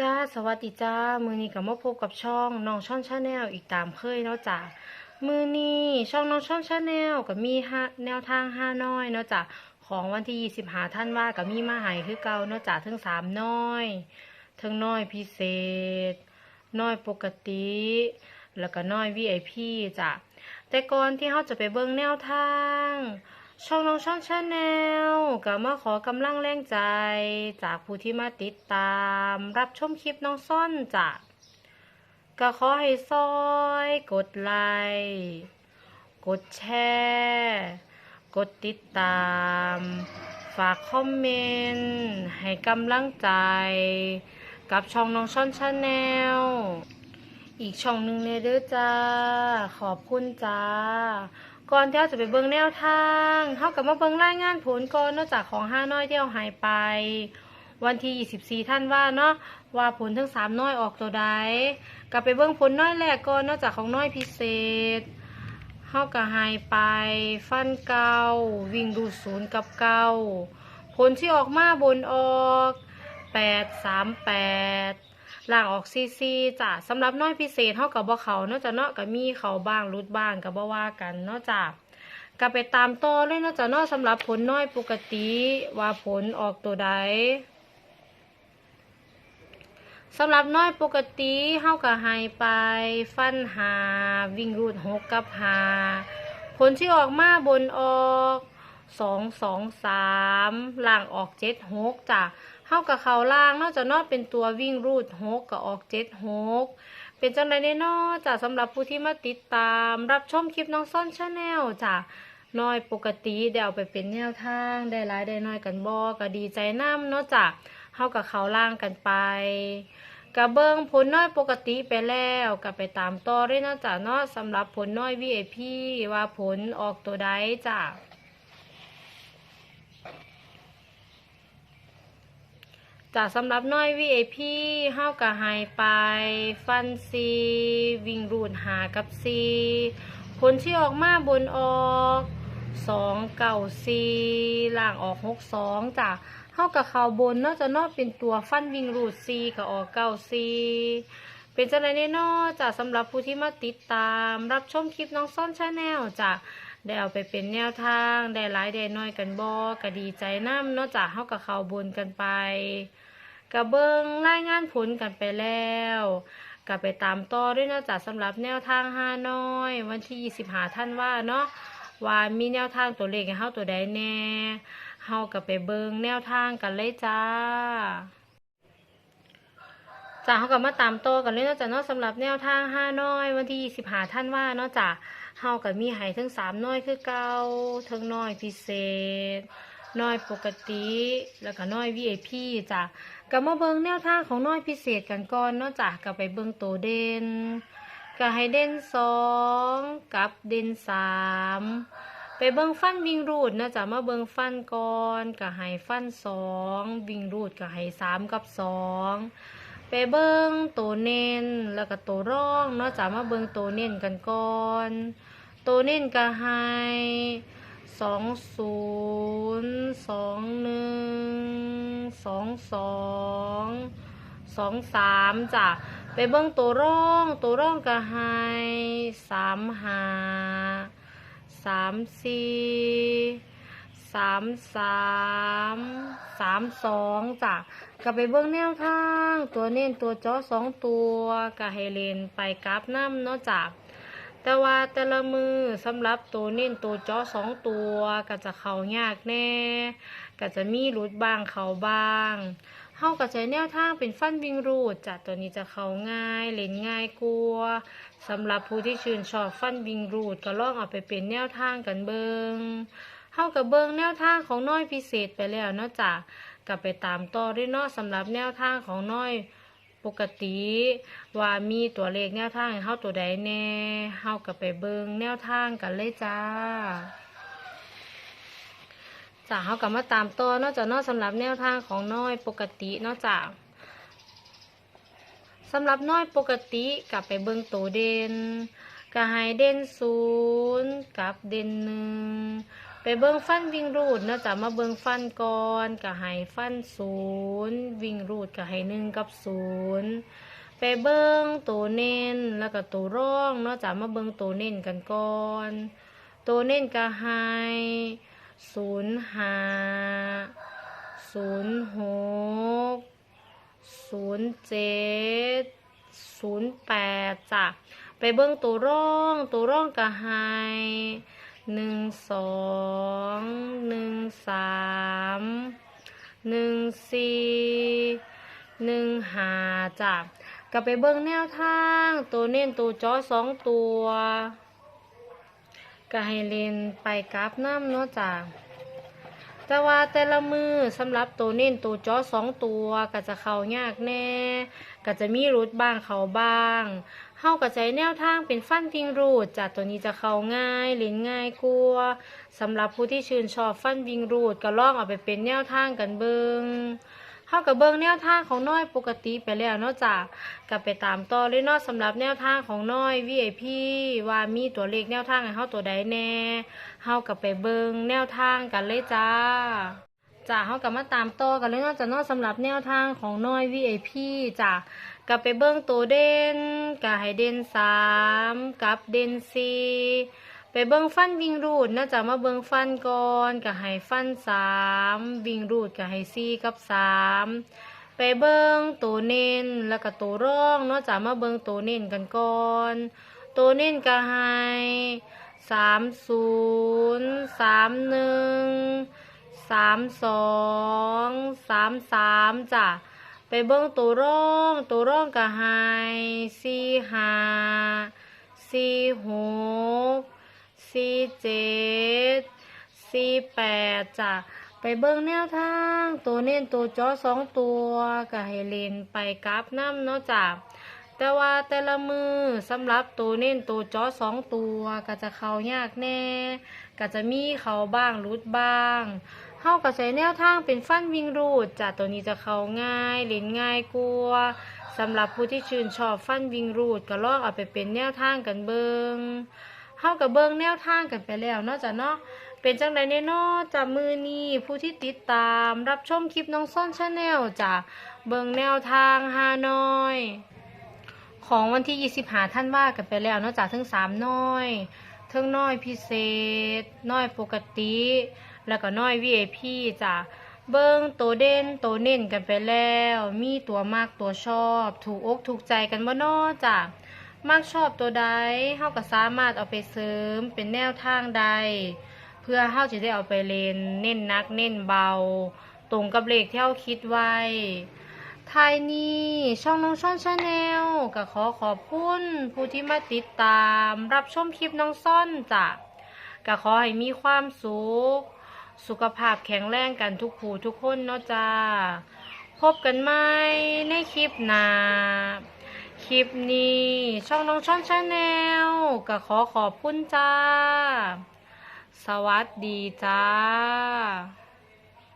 จ้าสวัสดีจ้า มือนี้ก็มาพบกับช่องน้องช่อนชาแนลอีกตามเคยเนาะจ้ามือนี้ช่องน้องช่อนชาแนลก็มีห้าแนวทางห้าน้อยเนาะจ้าของวันที่ยี่สิบหาท่านว่าก็มีมาหายคือเก่าเนาะจ้าทั้งสามน้อยทั้งน้อยพิเศษ น้อยปกติ แล้วก็น้อย VIP จ้ะแต่ก่อนที่เราจะไปเบิ่งแนวทาง ช่องน้องช่องชาแนลก็มาขอกำลังแรงใจ จากผู้ที่มาติดตาม รับชมคลิปน้องซ่อนจ้ะก็ขอให้ซอย กดไลค์กดแชร์ กดติดตาม ฝากคอมเมนต์ ให้กำลังใจ กับช่องน้องช่อนชาแนลอีกช่องหนึ่งเลยเด้อจ้า ขอบคุณจ้า ก่อนที่เราจะไปเบิ่งแนวทางเท่ากับมาเบิ่งรายงานผลก่อนนอกจากของห้าน้อยที่เราหายไป วันที่24ท่านว่าเนาะว่าผลทั้งสามน้อยออกตัวใดกลับไปเบิ่งผลน้อยแรกก่อนนอกจากของน้อยพิเศษเฮาก็หายไป ฟันเก่าวิ่งดูศูนย์กับเก่าผลที่ออกมาบนออก 838 ล่างออกซีซีจ้ะสำหรับน้อยพิเศษเท่ากับบ่เขานอกจากเนาะกับมีเขาบ้างรุดบ้างกับบ่ว่ากันนาะจ้ะก็ไปตามต่อเลยนาะจ้ะเนาะสำหรับผลน้อยปกติว่าผลออกตัวใดสำหรับน้อยปกติเฮาก็ให้ไปฟันหา วิ่งรูดหกกับหา ผลที่ออกมาบนออก สองสองสามล่างออกเจ็ดหกจ้ะเฮากับเขาล่างนอกจากนอกเป็นตัววิ่งรูดหกกับออกเจ็ดหกเป็นจังไรแน่นอจากสำหรับผู้ที่มาติดตามรับชมคลิปน้องซ่อนชาแนลจ้ะน้อยปกติเดี๋ยวเอาไปเป็นแนวทางได้หลายได้น้อยกันบอก็ดีใจน้ำเนาะจ้ะเฮากับเขาล่างกันไปกะเบิงผลน้อยปกติไปแล้วก็ไปตามต่อด้วยนะจ้ะเนาะสำหรับผลน้อย VIP ว่าผลออกตัวใดจ้ะ จากสำหรับน้อย VIP เฮากะหายไป ฟันซีวิ่งรูดหากับซีผลที่ออกมาบนออกสองเก่าซีล่างออกหกสองจ้ะเฮากะเขาบนนอกจะนอกเป็นตัวฟันวิ่งรูดซีกับออกเก้าซีเป็นจังไรแน่นอจ้ะสำหรับผู้ที่มาติดตาม รับชมคลิปน้องซ่อนชาแนลจ้ะได้เอาไปเป็นแนวทาง ได้หลายได้น้อยกันบอก็ดีใจน้ำนอกจากเฮากับเขาบนกันไป กะเบิงรายงานผลกันไปแล้วกะไปตามต่อด้วยเนอกจากสำหรับแนวทางห้าน้อย วันที่ 25 ท่านว่าเนาะว่ามีแนวทางตัวเลขให้เฮาตัวใดแน่เฮากับไปเบิงแนวทางกันเลยจ้าจ้าเขาก็มาตามโตอกันเลยเนาะจ้ะเนาะสำหรับแนวทางห้าน้อย วันที่สิบหาท่านว่าเนาะจ้ะเฮาก็มีให้ทั้งสามน้อยคือเก่าทั้งน้อยพิเศษ น้อยปกติ แล้วก็น้อย VIP จ้ะ ก็มาเบิงแนวทางของน้อยพิเศษกันก่อนเนาะจ้ะก็ไปเบิงตัวเด่นก็ให้เด่นสองกับเด่นสามไปเบิงฟันวิ่งรูดเนาะจ้ะมาเบิงฟันก่อนก็ให้ฟันสองวิ่งรูดก็ให้สามกับสองไปเบิ้งตัวเน้นแล้วก็ตัวร่องเนาะจากมาเบิ้งตัวเน้นกันก่อนตัวเน้นก็ให้ สองศูนย์สองหนึ่งสองสองสองสามจ้ะไปเบิ้งตัวร่องตัวร่องก็ให้สามห้าสามสี่สามสามสามสองจ้ะก็ไปเบิ่งแนวทาง ตัวเน้นตัวจ้อสองตัวก็ให้เลนไปกราฟน้ำเนาะจ้ะ แต่ว่าแต่ละมือสำหรับตัวเน้นตัวจอสองตัวก็จะเข้ายากแน่ก็จะมีรุดบ้างเข้าบ้างเฮาก็ใช้แนวทางเป็นฟันวิ่งรูดจ้ะตัวนี้จะเขาง่ายเล่นง่ายกลัวสำหรับผู้ที่ชื่นชอบฟันวิ่งรูดก็ลองเอาไปเป็นแนวทางกันเบิงเฮากับเบิงแนวทางของน้อยพิเศษไปแล้วเนาะจ้ะกลับไปตามต่อด้วยเนาะสำหรับแนวทางของน้อย ปกติว่ามีตัวเลขแนวทางให้เฮาตัวใดแน่เฮากับไปเบิงแนวทางกันเลยจ้าจ้าเฮากับมาตามต่อนาะจ้ะเนาะสำหรับแนวทางของน้อยปกตินาะจ้ะสำหรับน้อยปกติกลับไปเบิงตัวเด่นก็ให้เด่นศูนย์กับเด่นหนึ่ง ไปเบิ่งฟันวิ่งรูดเนาะจ้ะมาเบิ่งฟันก่อนก็ให้ฟันศูนย์วิ่งรูดก็ให้หนึ่งกับศูนย์ไปเบิ่งตัวเน้นแล้วก็ตัวร่องเนาะจ้ะมาเบิ่งตัวเน้นกันก่อนตัวเน้นก็ให้ศูนย์ห้าศูนย์หกศูนย์เจ็ดศูนย์แปดจ้ะไปเบิ้งตัวร่องตัวร่องก็ให้ หนึ่งสองหนึ่งสามหนึ่งสี่หนึ่งห้าจ้ะกลับไปเบิ้งแนวทาง ตัวเน้นตัวจอสองตัวก็ให้เล่นไปกราฟน้ำเนาะจ้ะ แต่ว่าแต่ละมือสำหรับตัวเน้นตัวจอสองตัวก็จะเข้ายากแน่ก็จะมีรูดบ้างเขาบ้างเฮาก็ใจแนวทางเป็นฟันพิงรูดจากตัวนี้จะเข้าง่ายเล่นง่ายกลัวสำหรับผู้ที่ชื่นชอบฟันวิงรูดก็ลองเอาไปเป็นแนวทางกันเบิง เฮากับเบิงแนวทางของน้อยปกติไปแล้วเนอกจากก็ไปตามต่อเลยเนาะสำหรับแนวทางของน้อย VIP ว่ามีตัวเลขแนวทางให้เฮาตัวใดแน่เฮากับไปเบิงแนวทางกันเลยจ้าจ้าเขากลับมาตามต่อกันเลยนาะจ้ะเนาะสำหรับแนวทางของน้อย VIP จ้ะกลับไปเบิ้งตัวเด่นกับให้เด่นสามกับเด่นสี่ ไปเบิ้งฟันวิ่งรูดเนาจะมาเบิ้งฟันก่อนกับให้ฟันสามวิ่งรูดกับให้สี่กับสามไปเบิ้งตัวเน้นแล้วก็ตัวร่องเนาะจ้ะมาเบิ้งตัวเน้นกันก่อนตัวเน้นก็ให้สามศูนย์สามหนึ่งสามสองสามสามจ้ะไปเบิ้งตัวร่องตัวร่องก็ให้สี่ห้าสี่หก สี่เจ็ดสี่แปดจ้ะไปเบิ้งแนวทาง ตัวเน้นตัวจอสองตัวก็ให้เล่นไปกราฟน้ำเนาะจ้ะแต่ว่าแต่ละมือสำหรับตัวเน้นตัวจอสองตัวก็จะเข้ายากแน่ ก็จะมีเขาบ้างรุดบ้างเฮาก็ใช้แนวทางเป็นฟันวิ่งรูดจ้ะตัวนี้จะเข้าง่ายเล่นง่ายกลัวสำหรับผู้ที่ชื่นชอบฟันวิ่งรูดก็ลองเอาไปเป็นแนวทางกันเบิง เฮากับเบิงแนวทางกันไปแล้วนาะจ้ะเนาะเป็นจังไดแน่นาะจ้ะมือนี้ผู้ที่ติดตามรับชมคลิปน้องซ่อนชาแนลจ้ะเบิงแนวทางฮานอยของวันที่ 25 ท่านว่ากันไปแล้วนาะจ้ะทั้งสามน้อยทั้งน้อยพิเศษ น้อยปกติ แล้วก็น้อย VIP จ้ะเบิ้งตัวเด่นตัวเน่นกันไปแล้ว มีตัวมากตัวชอบ ถูกอกถูกใจกันบ่น้อจ้ะ มากชอบตัวใดเฮาก็สามารถเอาไปเสริมเป็นแนวทางใด เพื่อเฮาจะได้เอาไปเล่นเน้นนักเน้นเบา ตรงกับเลขที่เฮาคิดไว้ทายนี้ช่องน้องช่อนชาแนลก็ขอขอบคุณผู้ที่มาติดตามรับชมคลิปน้องซ่อนจ้ะก็ขอให้มีความสุข สุขภาพแข็งแรงกันทุกผู้ทุกคนเนาะจ้า พบกันไหมในคลิปหน้า คลิปนี้ ช่องน้องช่องชาแนลก็ขอขอบคุณจ้า สวัสดีจ้า